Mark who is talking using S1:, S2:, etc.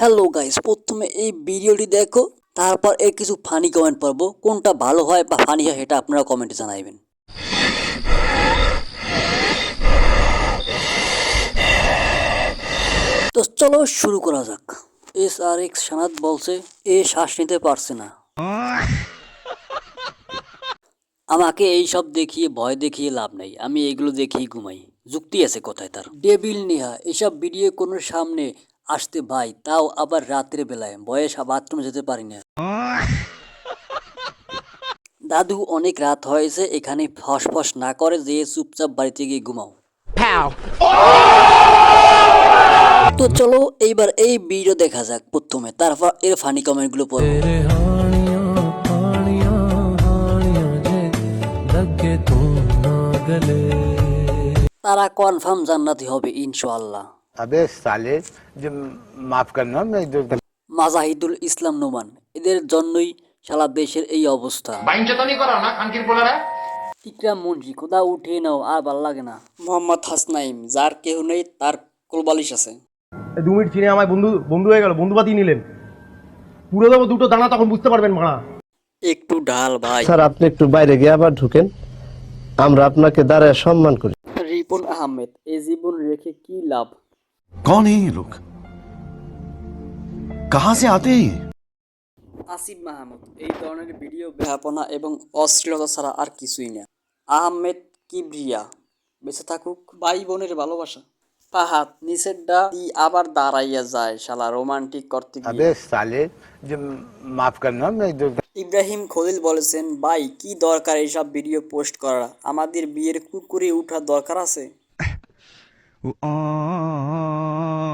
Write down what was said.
S1: Hello guys প্রথমে এই ভিডিওটি দেখো, তারপর এর কিছু ফানি কমেন্ট পড়ব। কোনটা ভালো হয় বা ফানি হয় সেটা আপনারা কমেন্টে জানাইবেন। তো চলো শুরু করা যাক। এস আর এক্স সানাত বলছে, এ শ্বাস নিতে পারছে না। আমাকে এই সব দেখিয়ে, ভয় দেখিয়ে লাভ নেই। আমি এগুলো দেখিয়ে ঘুমাই। যুক্তি আছে কোথায় তার? ডেবিল নেহা, এসব ভিডিও কোনো সামনে আসতে ভাই তাও আবার রাত্রে বেলায়। বয়স বাথরুম যেতে পারি না দাদু অনেক রাত হয়েছে এখানে ফসফস না করে যে চুপচাপ বাড়িতে গিয়ে ঘুমাও। তো চলো এইবার এই ভিডিও দেখা যাক প্রথমে। তারপর এর ফানি কমেন্টগুলো
S2: পড়ো।
S1: তারা কনফার্ম জান্নাতি হবে ইনশাআল্লাহ।
S3: তবে সালের যে মাফ
S1: মাজাহিদুল ইসলাম নোমান এদের জন্যই সারা দেশের এই অবস্থা। ইকরাম উঠে নাও আর ভালো লাগে না। মোহাম্মদ হাসনাইম যার নেই তার কোলবালিশ আছে।
S4: দু মিনিট আমার বন্ধু বন্ধু হয়ে গেল বন্ধু নিলেন। পুরো দেবো দুটো দানা তখন বুঝতে পারবেন মারা।
S1: একটু ঢাল ভাই।
S5: স্যার আপনি একটু বাইরে গিয়ে আবার ঢুকেন। আমরা আপনাকে দাঁড়ায় সম্মান করি।
S1: রিপন আহমেদ এ জীবন রেখে কি লাভ?
S6: कौन है ये लोग कहां से आते हैं ये
S1: আসিফ মাহমুদ এই ধরনের ভিডিও ব্যাপনা এবং অশ্লীলতা ছাড়া আর কিছুই না আহমেদ কিবরিয়া বেঁচে থাকুক ভাই বোনের ভালোবাসা পাহাত নিচের ডা আবার দাঁড়াইয়া যায় শালা রোমান্টিক করতে গিয়ে
S3: अबे साले जो माफ करना मैं जो
S1: ইব্রাহিম খলিল বলেছেন ভাই কি দরকার এইসব ভিডিও পোস্ট করা আমাদের বিয়ের কুকুরে উঠার দরকার আছে Ooh. Ah,